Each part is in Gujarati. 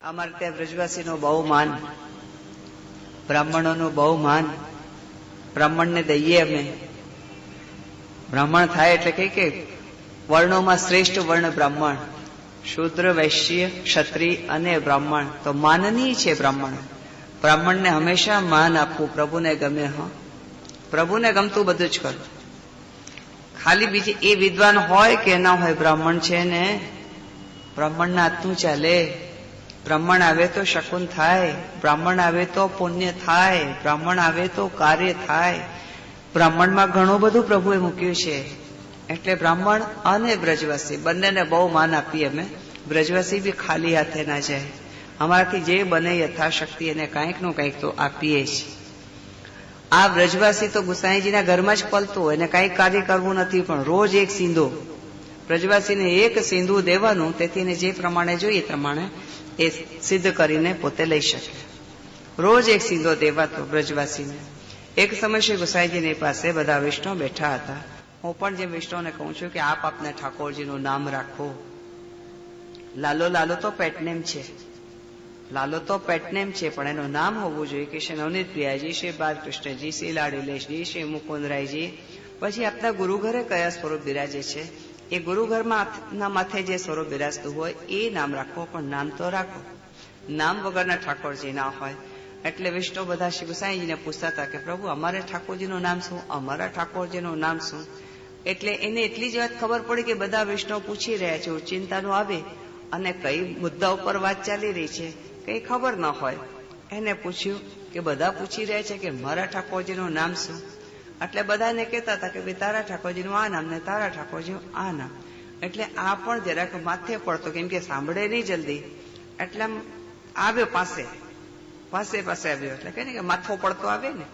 અમારે ત્યાં બ્રજવાસીનું બહુ માન. બ્રાહ્મણોનું બહુ માન. બ્રાહ્મણને દઈએ અમે. બ્રાહ્મણ થાય એટલે કઈ કે વર્ણોમાં શ્રેષ્ઠ વર્ણ બ્રાહ્મણ. શૂદ્ર, વૈશ્ય, ક્ષત્રિય અને બ્રાહ્મણ. તો માનનીય છે બ્રાહ્મણ. બ્રાહ્મણને હંમેશા માન આપવું પ્રભુને ગમે, હા. પ્રભુને ગમતું બધું જ કરું. ખાલી બીજી એ વિદ્વાન હોય કે ના હોય બ્રાહ્મણ છે ને? બ્રાહ્મણના આત્મું ચાલે. બ્રાહ્મણ આવે તો શકુન થાય, બ્રાહ્મણ આવે તો પુણ્ય થાય, બ્રાહ્મણ આવે તો કાર્ય થાય. બ્રાહ્મણમાં ઘણું બધું પ્રભુએ મૂક્યું છે. એટલે બ્રાહ્મણ અને બ્રજવાસી, બંનેને બહુ માન આપીએ અમે. બ્રજવાસી બી ખાલી હાથે ના જાય. અમારાથી જે બને યથાશક્તિ એને કાંઈકનું કંઈક તો આપીએ જ. આ બ્રજવાસી તો ગુસાઈજીના ઘરમાં જ પલતું એને કાંઈ કાર્ય કરવું નથી, પણ રોજ એક સિંધુ બ્રજવાસીને એક સિંધુ દેવાનું, તેથી એને જે પ્રમાણે જોઈએ એ પ્રમાણે એ સિદ્ધ કરીને પોતે લઈ શકે. રોજ એક સિંધો દેવાતો બ્રજવાસીને. એક સમય શ્રી ગુસાઈજીની પાસે બધા વિષ્ણુ બેઠા હતા. હું પણ જે વિષ્ણુને કહું છું કે આપ આપને ઠાકોરજીનું નામ રાખો. લાલો લાલો તો પેટનેમ છે. લાલો તો પેટનેમ છે, પણ એનું નામ હોવું જોઈએ કે શ્રી નવનીત પ્રિયાજી, શ્રી બાલકૃષ્ણજી, શ્રી લાડીલેશજી, શ્રી મુકુંદરાયજી. પછી આપના ગુરુ ઘરે કયા સ્વરૂપ બિરાજે છે? એ ગુરુ ઘરમાં માથે જે સ્વરૂપ બિરાજતું હોય, એ નામ રાખો, પણ નામ તો રાખો. નામ વગરના ઠાકોરજી ના હોય. એટલે વિષ્ણુ બધા શિવ સાંઈજીને પૂછતા હતા કે પ્રભુ, અમારે ઠાકોરજીનું નામ શું? અમારા ઠાકોરજીનું નામ શું? એટલે એને એટલી જ વાત ખબર પડી કે બધા વિષ્ણુ પૂછી રહ્યા છે ચિંતાનું આવે અને કઈ મુદ્દા ઉપર વાત ચાલી રહી છે, કઈ ખબર ન હોય. એને પૂછ્યું કે બધા પૂછી રહ્યા છે કે મારા ઠાકોરજીનું નામ શું? એટલે બધાને કહેતા હતા કે ભાઈ તારા ઠાકોરજીનું આ નામ ને તારા ઠાકોરજીનું આ નામ. એટલે આ પણ જરાક માથે પડતો કેમ કે સાંભળે નહીં જલ્દી. એટલે આવ્યો પાસે. પાસે પાસે આવ્યો. એટલે કહે ને કે માથો પડતો આવે ને.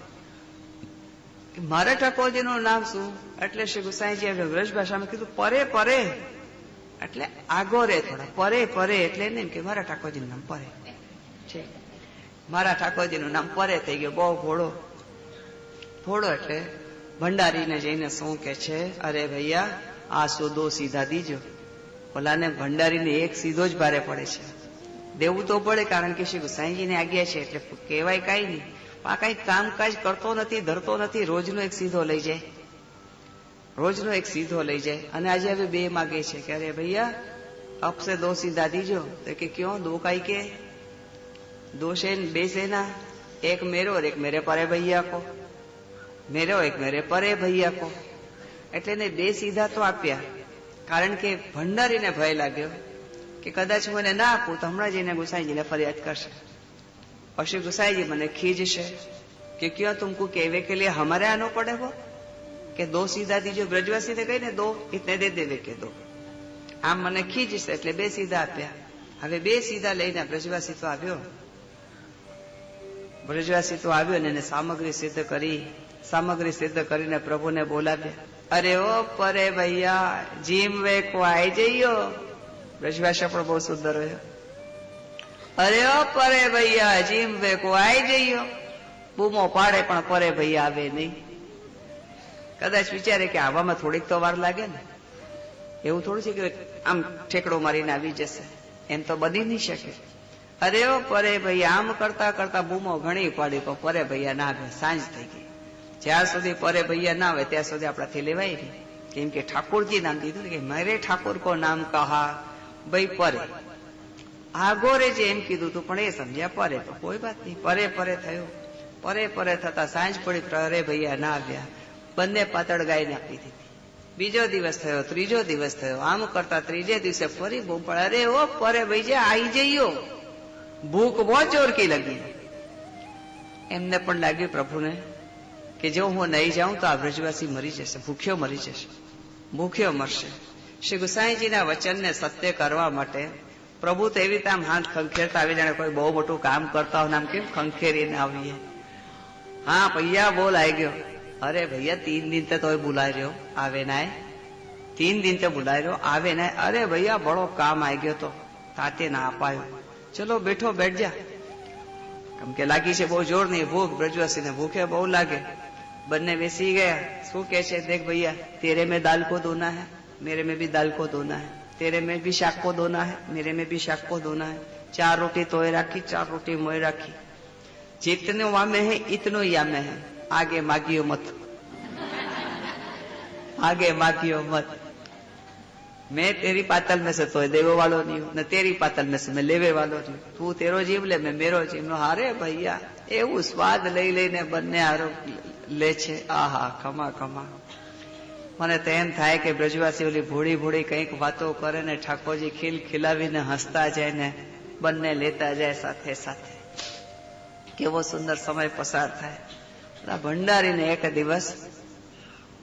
મારા ઠાકોરજીનું નામ શું? એટલે શ્રી ગુસાઈજી આવ્યો. વ્રજ ભાષામાં કીધું, પરે પરે. એટલે આગો રે થોડા. પરે પરે. એટલે એને એમ કે મારા ઠાકોરજીનું નામ પરે. છે. મારા ઠાકોરજીનું નામ પરે થઈ ગયો. બહુ ઘોડો થોડો એટલે ભંડારીને જઈને શું કે છે? અરે ભૈયા, આ સોદો સીધા દીજો. ઓલાને ભંડારીને એક સીધો જ ભારે પડે છે. દેવું તો પડે કારણ કે શ્રી ગુસાઈજીને આજ્ઞા છે એટલે કહેવાય કાંઈ નહીં. પણ કાંઈ કામકાજ કરતો નથી, ધરતો નથી, રોજનો એક સીધો લઈ જાય. રોજનો એક સીધો લઈ જાય. અને આજે હવે બે માગે છે કે અરે ભૈયા, અપસે દો સીધા દીજો. તો કે ક્યો? દો કાઈ કે? દો સેન બે સેના એક મેરો એક મેરે પારે ભૈયા કો. મેરો એક મેરે પરે ભૈયા કો. એટલે એને બે સીધા તો આપ્યા. કારણ કે ભંડારીને ભય લાગ્યો કે કદાચ હું એને ના આપું તો હમણાં જઈને ગુસાઈજીને ફરિયાદ કરશે. પછી ગુસાઈજી મને ખીજશે કે ક્યાં તુમકો કહેવે કે લે હમારે આનો પડે હો? કે દો સીધા દીજો બ્રજવાસી ને કહીને દો એટલે દે દેવે કે દો. આમ મને ખીજશે એટલે બે સીધા આપ્યા. હવે બે સીધા લઈને બ્રજવાસી તો આવ્યો. બ્રજવાસી તો આવ્યો ને એને સામગ્રી સિદ્ધ કરી સામગ્રી સિદ્ધ કરીને પ્રભુને બોલાવ્યા અરે ઓ પરે ભૈયા, જીમ વે આઈ જઈયો બ્રજભાષા પણ બહુ સુંદર હોય અરે ઓ પરે ભૈયા, જીમ વે આઈ જઈયો બૂમો પાડે પણ પરે ભૈયા આવે નહીં. કદાચ વિચારે કે આવવામાં થોડીક તો વાર લાગે ને. એવું થોડું છે કે આમ ઠેકડો મારીને આવી જશે. એમ તો બની નહીં શકે. અરે ઓ પરે ભૈયા, આમ કરતા કરતા બૂમો ઘણી પાડી, પણ પરે ભૈયા ના આવે. સાંજ થઈ ગઈ. જ્યાં સુધી પરે ભૈયા ના આવે ત્યાં સુધી આપણાથી લેવાય નહીં. કેમ કે ઠાકોરજી નામ દીધું કે મારે ઠાકોર કો નામ કહા? ભાઈ પરે. આગોરે જે એમ કીધું તું, પણ એ સમજ્યા પરે તો કોઈ વાત નહીં. પરે પરે થયો. પરે પરે થતા સાંજ પડી પરે ભૈયા ના આવ્યા. બંને પાતળ ગાય આપી દીધી. બીજો દિવસ થયો, ત્રીજો દિવસ થયો. આમ કરતા ત્રીજે દિવસે ફરી બૂમ અરે ઓ પરે ભાઈ આવી જઈયો. ભૂખ બહુ ચોરકી લગી. એમને પણ લાગ્યું પ્રભુને કે જો હું નહીં જાઉં તો આ બ્રજવાસી મરી જશે, ભૂખ્યો મરી જશે, ભૂખ્યો મરશે. શ્રી ગુસાઈજીના વચનને સત્ય કરવા માટે પ્રભુ તો એવી રીતે આમ હાથ ખંખેરતા આવી, જાણે કોઈ બહુ મોટું કામ કરતા હોય આમ કેમ ખંખેરીને આવીએ? હા, ભૈયા, બોલ આવી ગયો. અરે ભૈયા, તીન દિન તો બુલાઈ રહ્યો, આવે નાય. તીન દિન તે બુલાઈ રહ્યો, આવે નાય. અરે ભૈયા, બડો કામ આવી ગયો તો, તાતે ના અપાયો. ચલો, બેઠો, બેઠ જા. કેમ કે લાગી છે બહુ જોરની ભૂખ, બ્રજવાસીને ભૂખે બહુ લાગે. बनने में सी गया। सो कैसे? देख भैया, तेरे में दाल को धोना है, मेरे में भी दाल को धोना है। तेरे में भी शाक को धोना है, मेरे में भी शाक को धोना है। चार रोटी तोय राखी, चार रोटी मोए राखी। जितने वहाँ में है, इतनो या में है। आगे मागियो मत। आगे मागियो मत। मैं तेरी पातल में से तोय देवे वालो नहीं हूं न तेरी पातल में से मैं लेवे वालो नहीं हूं તું તેરો જીવ લે મેં મેરો જીવ નો હારે ભૈયા એવું સ્વાદ લઈ લઈને બંને હારો લે છે આહા ખમા ખમા મને તો એમ થાય કે બ્રજવાસી ઓલી ભોળી ભોળી કંઈક વાતો કરે ને ઠાકોરજી ખીલ ખીલાવીને હસતા જાય ને બંને લેતા જાય સાથે સાથે કેવો સુંદર સમય પસાર થાય પેલા ભંડારીને એક દિવસ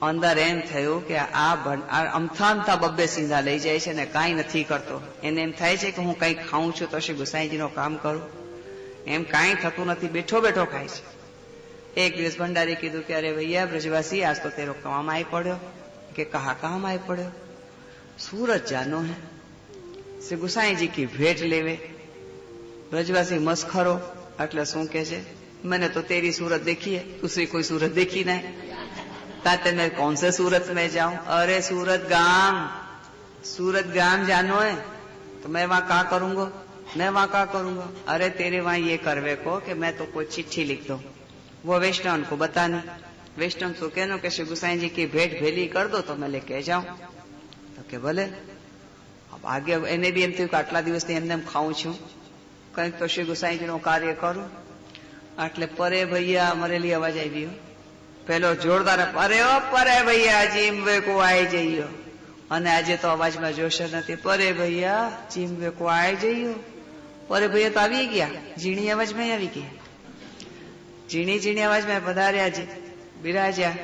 અંદર એમ થયું કે આ અમથામથા બબ્બે સિંધા લઈ જાય છે અને કાંઈ નથી કરતો. એને એમ થાય છે કે હું કંઈ ખાઉં છું તો શ્રી ગુસાઈજીનું કામ કરું. એમ કાંઈ થતું નથી, બેઠો બેઠો ખાય છે. એક દિવસ ભંડારી કીધું કે અરે ભૈયા, બ્રજવાસી, આજ તો તેરો કામ આવી પડ્યો. કે કહા કામ આવી પડ્યો? સુરત જાનો હે. શ્રી ગુસાઈજી કી ભેટ લેવે. બ્રજવાસી મસ્ખરો એટલે શું કે છે? મને તો તેરી સુરત દેખી હે. દૂસરી કોઈ સુરત દેખી નહીં कहते मैं कौन से सूरत में जाऊं अरे सूरत गांव सूरत गांव जानो है तो मैं वहां क्या करूंगा मैं वहां क्या करूंगा अरे तेरे वहां ये करवे को कि मैं तो कोई चिट्ठी लिख दो वो वैष्णव को बतानी वैष्णव तो कहनो कि श्री गुसाई जी की भेंट भेली कर दो तो मैं लेके जाऊं તો કે ભલે अब आगे એને બી એમ થયું કે આટલા દિવસથી એમને એમ ખાઉં છું કંઈક તો શ્રી ગુસાઈજીનું કાર્ય કરું એટલે પરે ભૈયા મરેલી અવાજ આવી હો. પેલો જોરદાર પરે ઓ પરે ભૈયા જીમ વેકો આઈ જઈયો. અને આજે તો અવાજમાં જોશે નથી. પરે ભૈયા જીમ વેકો આવી જઈયો. પરે ભૈયા, તો આવી ગયા? ઝીણી અવાજમાં આવી ગયા? ઝીણી ઝીણી અવાજમાં પધાર્યા છે. બિરાજ્યા,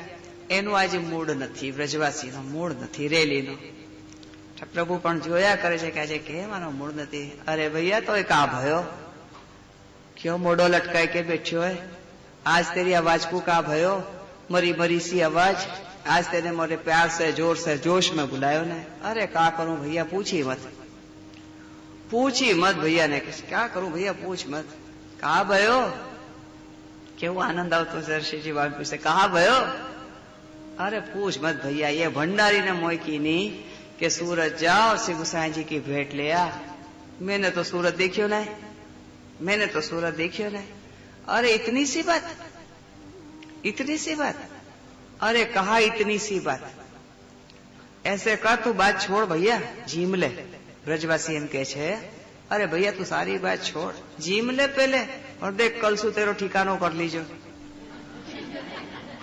એનું આજે મૂળ નથી, વ્રજવાસીનો મૂળ નથી, રેલીનો. પ્રભુ પણ જોયા કરે છે કે આજે કેમ આનો મૂળ નથી? અરે ભૈયા તો એક આ ભયો? કયો મોડો લટકાય કે બેઠ્યો હે? આજ તેરી અવાજ કુ કા ભયો? मरी मरी सी आवाज आज तेने मोरे प्यार से जोर से जोश में बुलायो ने अरे का करूं भैया पूछी मत पूछी मत भैया ने कहा क्या करूं भैया पूछ मत कहा भयो કેવો આનંદ આવતો છે ઋષિજી બાબુ પૂછે કહા ભયો अरे पूछ मत भैया ये भंडारी ने मोई की नहीं कि सूरज जाओ और श्री गुसाई जी की भेंट ले आ मैंने तो सूरत देखियो नहीं मैंने तो सूरत देखियो नहीं अरे इतनी सी बात इतनी सी बात अरे कहा इतनी सी बात ऐसे कर तू बात छोड़ भैया जीम ले ब्रजवासी एम के छे अरे भैया तू सारी बात छोड़ जीम ले पहले और देख कल सु तेरो ठिकानो कर लीजो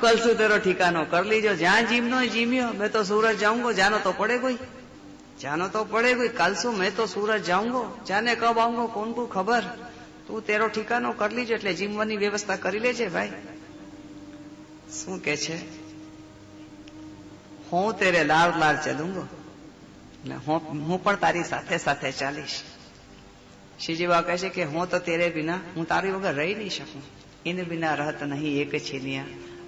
कल सु तेरो ठिकानो कर लीजो जहां जीमनो है जीमियो मैं तो सूरज जाऊंगा जानो तो पड़े कोई जानो तो पड़े कोई कल सु मैं तो सूरज जाऊंगा जाने कब आऊंगा कौन को खबर તું તેરો ઠિકાનો કરી લીજો એટલે જીમવાની વ્યવસ્થા કરી લેજે ભાઈ શું કે છે? હું તેરે લાર લાર ચલુંગો એટલે હું પણ તારી સાથે સાથે ચાલીશ. શ્રીજી બા કહે છે કે હું તો તેરે વિના હું તારી વગર રહી નહીં શકું. એને વિના રહત નહીં, એક છીનિયા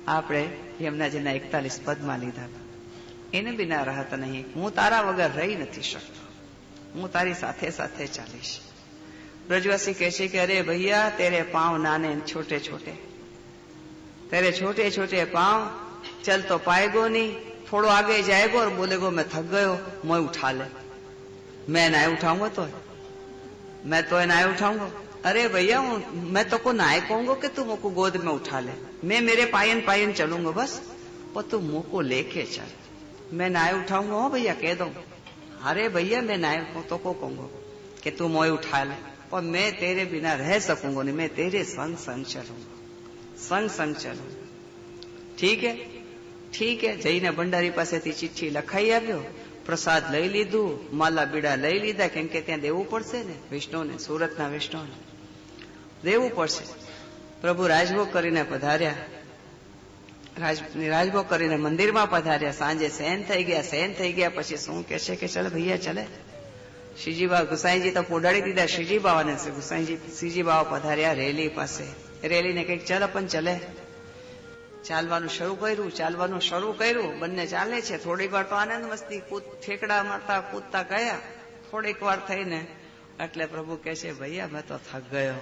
આપણે યમુનાજીના એકતાલીસ પદમાં લીધા. એને વિના રહત નહીં. હું તારા વગર રહી નથી શકતો. હું તારી સાથે સાથે ચાલીશ. બ્રજવાસી કહે છે કે, અરે ભૈયા, તેરે પાવ નાને છોટે છોટે. तेरे छोटे छोटे पाँव चल तो पाएगो नहीं। थोड़ो आगे जाएगो और बोलेगो, मैं थक गयो, मैं उठा ले। मैं नाय उठाऊँगा तो मैं तो नाय उठाऊँगा। अरे भैया मैं तो को नाय कहूँगा कि तू मुझको गोद में उठा ले। मैं मेरे पायन पायन चलूँगा बस और तू मुको लेके चल। मैं नाय उठाऊँगा, हो भैया, कह दो। अरे भैया, मैं नाय तो को कहूँगा कि तू मोय उठा ले और मैं तेरे बिना रह सकूँगा नहीं, मैं तेरे संग संग चलूँगा। સંગ સંગ ચલો ઠીક હે? ઠીક હે? જઈને ભંડારી પાસેથી ચિઠ્ઠી લખાઈ આવ્યો. પ્રસાદ લઈ લીધું, માલા બીડા લઈ લીધા, કેમ કે ત્યાં દેવું પડશે ને? વિષ્ણુને, સુરતના વિષ્ણુને. દેવું પડશે. પ્રભુ રાજભોગ કરીને પધાર્યા. રાજ, રાજભોગ કરીને મંદિરમાં પધાર્યા. સાંજે સહેન થઈ ગયા, સહેન થઈ ગયા, પછી શું કે છે કે ચાલ ભૈયા, ચલે. શ્રીજી બાવા ગુસાઈજી તો પોડાડી દીધા શ્રીજી બાવાને ગુસાઈજી શ્રીજી બાવા પધાર્યા રેલી પાસે. રેલીને કંઈક ચલ, પણ ચલે. ચાલવાનું શરૂ કર્યું, ચાલવાનું શરૂ કર્યું. બંને ચાલે છે. થોડીક વાર તો આનંદ મસ્તી, કૂદ, ઠેકડા મારતા, કૂદતા ગયા. થોડીક વાર થઈને એટલે પ્રભુ કે છે, ભૈયા, મેં તો થક ગયો.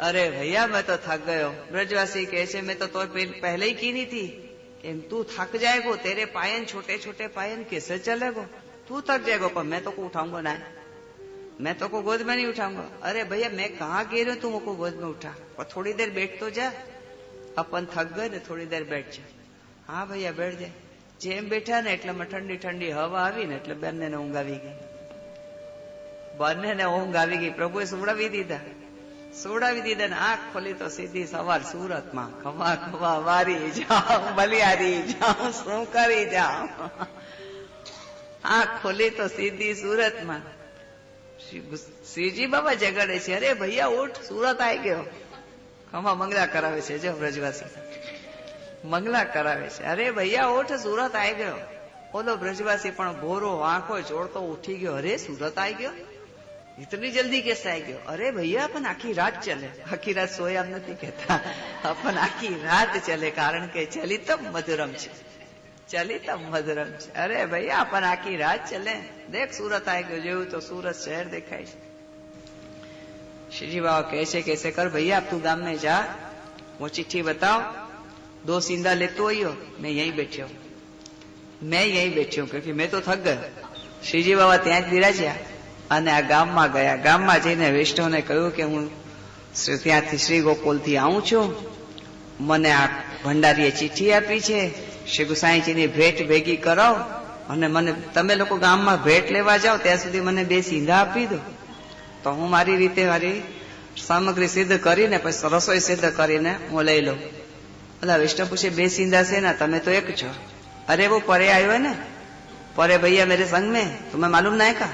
અરે, ભૈયા, મેં તો થક ગયો. બ્રજવાસી કહે છે, મેં તો તો પહેલે કીધી હતી. એમ, તું થક જાયગો, તેરે પાયન, છોટે છોટે પાયન કેસે ચલેગો? તું થક જાય ગો પણ મેં તો કુઠાઉંગો ના मैं तो को गोद में नहीं उठाऊंगा अरे भैया मैं कहाँ गिर तुम को गोद में उठा और थोड़ी देर बैठ तो जा अपन थक गए ને થોડી દેર બેઠ જા હા ભૈયા બેઠ જાય જેમ બેઠા ને એટલામાં ઠંડી ઠંડી હવા આવી ને એટલે બંનેને ઊંઘ આવી ગઈ બંનેને ઊંઘ આવી ગઈ પ્રભુએ સુવડાવી દીધા સુવડાવી દીધા ને આંખ ખોલી તો સીધી સવાર સુરતમાં ખમા ખમા વારી જાઉં બલિયારી જાઉં શું કરી જાઉં આંખ ખોલી તો સીધી સુરતમાં શિવજી બાબા જગાડે છે. અરે ભૈયા, ઉઠ, સુરત આવી ગયો. આમાં મંગલા કરાવે છે, જો બ્રજવાસી. મંગલા કરાવે છે. અરે ભૈયા, ઉઠ, સુરત આવી ગયો. ઓલો બ્રજવાસી, પણ ભોરો, આંખો જોડતો ઉઠી ગયો. અરે, સુરત આવી ગયો? ઇતની જલ્દી કેસ આવી ગયો? અરે ભૈયા, પણ આખી રાત ચલે. આખી રાત સોયા નથી કહેતા. પણ આખી રાત ચલે, કારણ કે ચલિતમ મધુરમ છે. ચાલી તમ મધરમ છે. અરે ભૈયા, પણ આખી રાત ચલે. દેખ, સુરત આવી ગયો. જેવું તો સુરત શહેર દેખાય છે. શ્રીજી બાબા કહે છે કે કર ભૈયા, તું ગામને જા. હું ચિઠ્ઠી બતાવ. દો સિંદા લેતો આવ્યો મેં યહીં બેઠ્યો. મેં યહીં બેઠ્યો. કે મેં તો થક ગયો. શ્રીજી બાબા ત્યાં જ બિરાજ્યા અને આ ગામમાં ગયા. ગામમાં જઈને વૈષ્ણવને કહ્યું કે, હું ત્યાંથી શ્રી ગોકુલથી આવું છું. મને આ ભંડારીએ ચિઠ્ઠી આપી છે. શ્રી ગુસાઈજીની ભેટ ભેગી કરો અને મને તમે લોકો ગામમાં ભેટ લેવા જાઓ, ત્યાં સુધી મને બે સીંધા આપી દો. તો હું મારી રીતે મારી સામગ્રી સિદ્ધ કરીને, પછી રસોઈ સિદ્ધ કરીને હું લઈ લઉં. બધા વિષ્ણુ પૂછે બે સિંધા છે ને, તમે તો એક છો. અરે વો પરે આવ્યો ને. પરે ભૈયા મેરે સંગ મેં તમે માલુમ ના કા?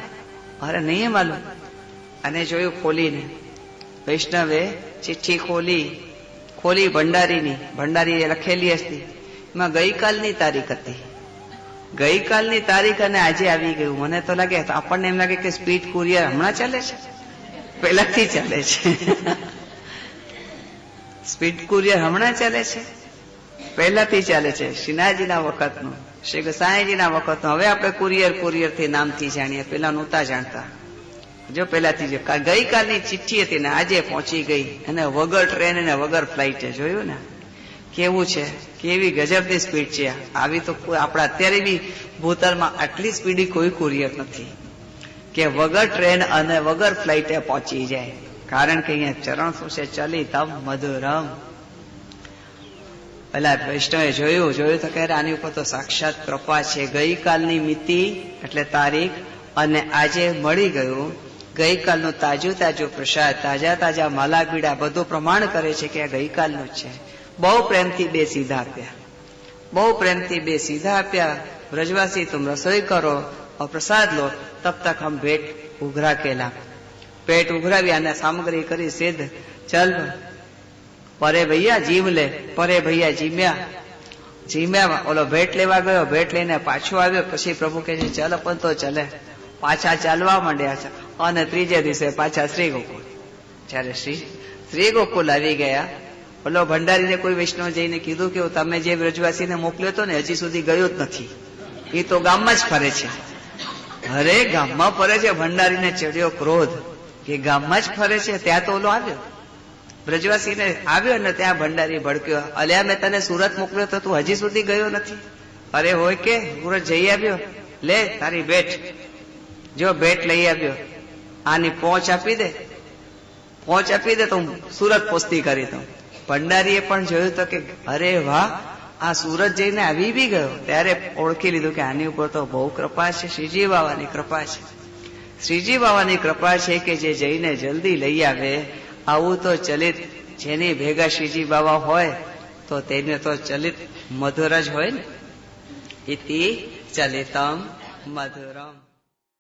અરે, નહીં માલુમ. અને જોયું ખોલીને, વૈષ્ણવે ચિઠ્ઠી ખોલી ખોલી ભંડારીની, ભંડારીએ લખેલી હતી એમાં ગઈકાલની તારીખ હતી. ગઈકાલની તારીખ અને આજે આવી ગયું. મને તો લાગે, આપણને એમ લાગે કે સ્પીડ કુરિયર હમણાં ચાલે છે? પહેલાથી ચાલે છે. સ્પીડ કુરિયર હમણાં ચાલે છે? પહેલાથી ચાલે છે. શ્રીનાથજીના વખતનું, શ્રી ગસાઈજીના વખતનું. હવે આપણે કુરિયર કુરિયરથી નામથી જાણીએ. પેલા નહોતા જાણતા. જો પહેલાથી ગઈકાલની ચિઠ્ઠી હતી ને આજે પહોંચી ગઈ. અને વગર ટ્રેન અને વગર ફ્લાઇટે જોયું ને? કેવું છે? કેવી ગજબની સ્પીડ છે? આવી તો આપણા અત્યારે બી ભૂતળમાં આટલી સ્પીડી કોઈ કુરિયર નથી. કે વગર ટ્રેન અને વગર ફ્લાઇટે પહોંચી જાય. કારણ કે અહીંયા ચરણ શું છે? ચલી તમ મધુરમ. પેલા વૈષ્ણવે જોયું. જોયું તો કહે આની ઉપર તો સાક્ષાત કૃપા છે. ગઈકાલની મિતિ, એટલે તારીખ, અને આજે મળી ગયું. ગઈકાલનું તાજું તાજું પ્રસાદ, તાજા તાજા માલા પીડા બધું પ્રમાણ કરે છે કે આ ગઈકાલનું જ છે. બહુ પ્રેમથી બે સીધા આપ્યા. બહુ પ્રેમથી બે સીધા આપ્યા. વ્રજવાસી, તુમ રસોઈ કરો. પ્રસાદ લો. તબ તક હમ ભેટ ઉઘરા કેલા. પેટ ઉઘરાવી અને સામગ્રી કરી સિદ્ધ. ચલ, પરે ભૈયા જીમ લે. પરે ભૈયા, જીમ્યા. જીમ્યા, ઓલો ભેટ લેવા ગયો. ભેટ લઈને પાછો આવ્યો. પછી પ્રભુ કહે ચલ, પણ તો ચલે. પાછા ચાલવા માંડ્યા છે. અને ત્રીજે દિવસે પાછા શ્રી ગોકુલ જયારે શ્રી શ્રી ગોકુલ આવી ગયા ઓલો ભંડારીને કોઈ વૈષ્ણવ જઈને કીધું કે તમે જે વ્રજવાસીને મોકલ્યો હતો ને, હજી સુધી ગયો જ નથી. એ તો ગામમાં જ ફરે છે. અરે ગામમાં ફરે છે, ભંડારીને ચડ્યો ક્રોધ. કે ગામમાં જ ફરે છે, ત્યાં તો ઓલો આવ્યો. બ્રજવાસીને આવ્યો ને, ત્યાં ભંડારી ભડક્યો. અલ્યા, મેં તને સુરત મોકલ્યો તો તું હજી સુધી ગયો નથી. અરે હોય કે, સુરત જઈ આવ્યો. લે, તારી ભેટ. જો ભેટ લઈ આવ્યો. આની પહોંચ આપી દે. પહોંચ આપી દે તો હું સુરત પોસ્તી કરી દઉં. ભંડારીએ પણ જોયું તો કે, અરે વાહ, આ સુરત જઈને આવી બી ગયો. ત્યારે ઓળખી લીધું કે આની ઉપર તો બહુ કૃપા છે, શ્રીજી બાવાની કૃપા છે. શ્રીજી બાવાની કૃપા છે કે જે જઈને જલ્દી લઈ આવે. આવું તો ચલિત જેની ભેગા શ્રીજી બાબા હોય, તો તેને તો ચલિત મધુર જ હોય ને. ઇતિ ચલિતમ મધુરમ.